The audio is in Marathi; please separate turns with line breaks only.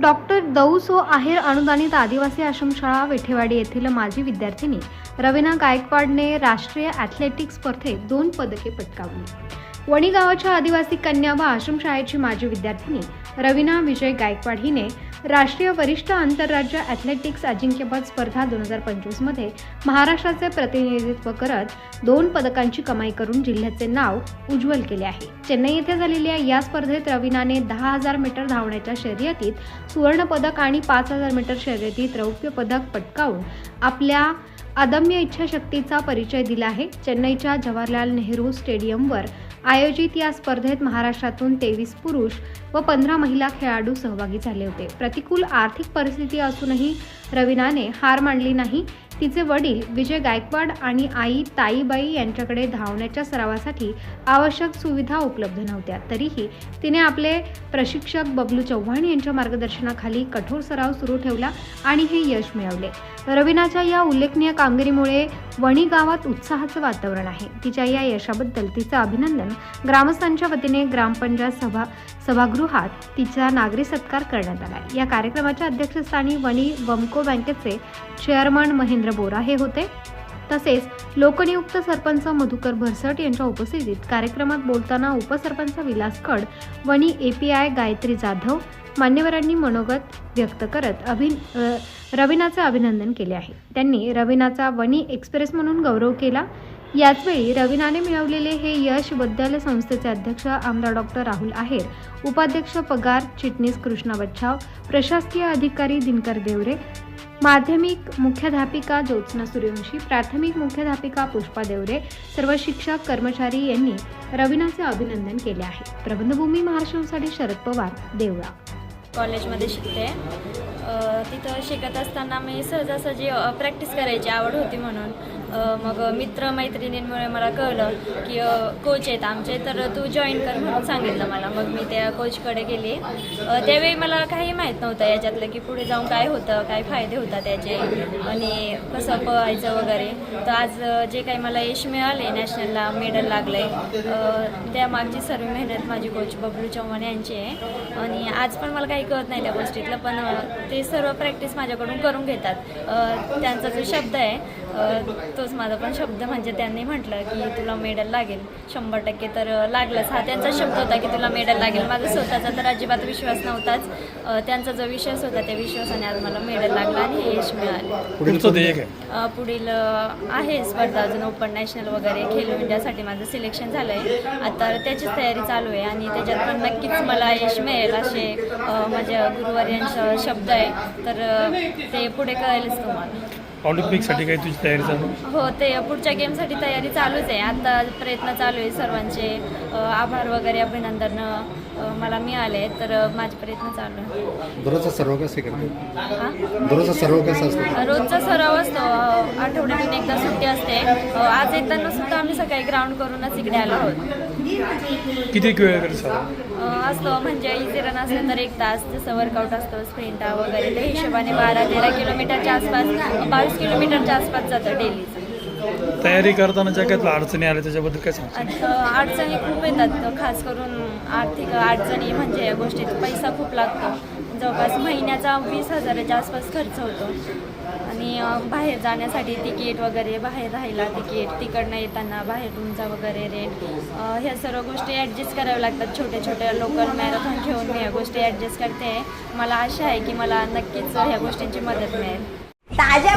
डॉक्टर दौसो आहेर अनुदानित आदिवासी आश्रमशाळा विठेवाडी येथील माजी विद्यार्थिनी रवीना गायकवाडने राष्ट्रीय ॲथलेटिक्स स्पर्धेत दोन पदके पटकावली. वणी गावाच्या आदिवासी कन्या व आश्रमशाळेची माजी विद्यार्थिनी रवीना विजय गायकवाड हिने राष्ट्रीय वरिष्ठ आंतरराज्य ॲथलेटिक्स अजिंक्यपद स्पर्धा दोन हजार पंचवीसमध्ये महाराष्ट्राचे प्रतिनिधित्व करत दोन पदकांची कमाई करून जिल्ह्याचे नाव उज्ज्वल केले आहे. चेन्नई येथे झालेल्या या स्पर्धेत रवीनाने दहा हजार मीटर धावण्याच्या शर्यतीत सुवर्णपदक आणि पाच हजार मीटर शर्यतीत रौप्य पदक पटकावून आपल्या अदम्य इच्छाशक्तीचा परिचय दिला आहे. चेन्नईच्या जवाहरलाल नेहरू स्टेडियमवर आयोजित या स्पर्धेत महाराष्ट्रातून तेवीस पुरुष व पंधरा महिला खेळाडू सहभागी झाले होते. प्रतिकूल आर्थिक परिस्थिती असूनही रवीनाने हार मानली नाही. तिचे वडील विजय गायकवाड आणि आई ताईबाई यांच्याकडे धावण्याच्या सरावासाठी आवश्यक सुविधा उपलब्ध नव्हत्या. तरीही तिने आपले प्रशिक्षक बबलू चव्हाण यांच्या मार्गदर्शनाखाली कठोर सराव सुरू ठेवला आणि हे यश मिळवले. रवीनाच्या या उल्लेखनीय कामगिरीमुळे वणी गावात उत्साहाचं वातावरण आहे. तिच्या या यशाबद्दल तिचं अभिनंदन ग्रामस्थांच्या वतीने ग्रामपंचायत सभा सभागृहात तिचा नागरी सत्कार करण्यात आला. या कार्यक्रमाच्या अध्यक्षस्थानी वणी वमको बँकेचे चेअरमन महेंद्र बोरा हे होते. तसेच लोकनियुक्त सरपंच मधुकर भरसट यांच्या उपस्थितीत कार्यक्रमात बोलताना उपसरपंच विलास खड वणी आय गायत्री जाधव मान्यवरांनी मनोगत व्यक्त करत अभिन रवीनाचं रवीनाचे अभिनंदन केले आहे. त्यांनी रवीनाचा वणी एक्सप्रेस म्हणून गौरव केला. याचवेळी रवीनाने मिळवलेले हे यशबद्दल संस्थेचे अध्यक्ष आमदार डॉक्टर राहुल आहेर उपाध्यक्ष पगार चिटणीस कृष्णा बच्छाव प्रशासकीय अधिकारी दिनकर देवरे माध्यमिक मुख्याध्यापिका ज्योत्स्ना सूर्यवंशी प्राथमिक मुख्याध्यापिका पुष्पा देवरे सर्व शिक्षक कर्मचारी यांनी रवीनाचे अभिनंदन केले आहे. प्रबंधभूमी महाराष्ट्रासाठी शरद पवार देवळा.
कॉलेजमध्ये शिकते. तिथं शिकत असताना मी सहजासहजी प्रॅक्टिस करायची आवड होती म्हणून. मग मित्र मैत्रिणींमुळे मला कळलं की कोच आहेत आमचे तर तू जॉईन कर म्हणून सांगितलं मला. मग मी त्या कोचकडे गेली. त्यावेळी मला काही माहीत नव्हतं याच्यातलं की पुढे जाऊन काय होतं काय फायदे होतात त्याचे आणि कसं पळायचं वगैरे. तर आज जे काही मला यश मिळाले नॅशनलला मेडल लागलं आहे त्यामागची सर्व मेहनत माझी कोच बबलू चव्हाण यांची आहे. आणि आज पण मला काही कळत नाही त्या गोष्टीतलं पण ते सर्व प्रॅक्टिस माझ्याकडून करून घेतात. त्यांचा जो शब्द आहे तोच माझा पण शब्द. म्हणजे त्यांनी म्हटलं की तुला मेडल लागेल. शंभर टक्के तर लागलंच. हा त्यांचा शब्द होता की तुला मेडल लागेल. माझा स्वतःचा तर अजिबात विश्वास नव्हताच. त्यांचा जो विश्वास होता त्या विश्वासाने आज मला मेडल लागला आणि हे यश मिळाले. पुढील आहे स्पर्धा अजून ओपन नॅशनल वगैरे. खेलो इंडियासाठी माझं सिलेक्शन झालं आहे आता त्याचीच तयारी चालू आहे आणि त्याच्यात पण नक्कीच मला यश मिळेल असे माझ्या गुरुवार शब्द आहे. तर ते पुढे कळेलच तुम्हाला.
ऑलिम्पिकसाठी काही तुझी तयारी चालू
हो ते पुढच्या गेमसाठी तयारी चालूच आहे. आता प्रयत्न चालू आहे सर्वांचे. आभार वगैरे अभिनंदन मला मिळाले तर माझे प्रयत्न चालू आहे.
दररोजचा सर्व कसे करतो
हा?
दररोजचा सर्व कसं असतो?
रोजचा सराव असतो. आठवड्यातून एकदा सुट्टी असते. आज येताना सुद्धा आम्ही सकाळी ग्राउंड करूनच इकडे आलो आहोत.
किती वेळ
असतो म्हणजे इझी रन असेल तर एक तास जसं वर्कआउट असतं स्प्रिंट वगैरे त्या हिशोबाने बारा तेरा किलोमीटरच्या आसपास बावीस किलोमीटरच्या आसपास जातं डेली
तयारी करताना ज्या काही अडचणी आल्या त्याच्याबद्दल काय सांग
अडचणी खूप येतात. खास करून आर्थिक अडचणी म्हणजे या गोष्टीत पैसा खूप लागतो. जवळपास महिन्याचा वीस हजाराच्या आसपास खर्च होतो. आणि बाहेर जाण्यासाठी तिकीट वगैरे बाहेर राहायला तिकीट तिकडनं येताना बाहेर रूमचा वगैरे रेट ह्या सर्व गोष्टी ॲडजस्ट कराव्या लागतात. छोट्या छोट्या लोकल मॅरेथॉन घेऊन मी ह्या गोष्टी ॲडजस्ट करते. मला आशा आहे की मला नक्कीच ह्या गोष्टींची मदत मिळेल.
ताज्या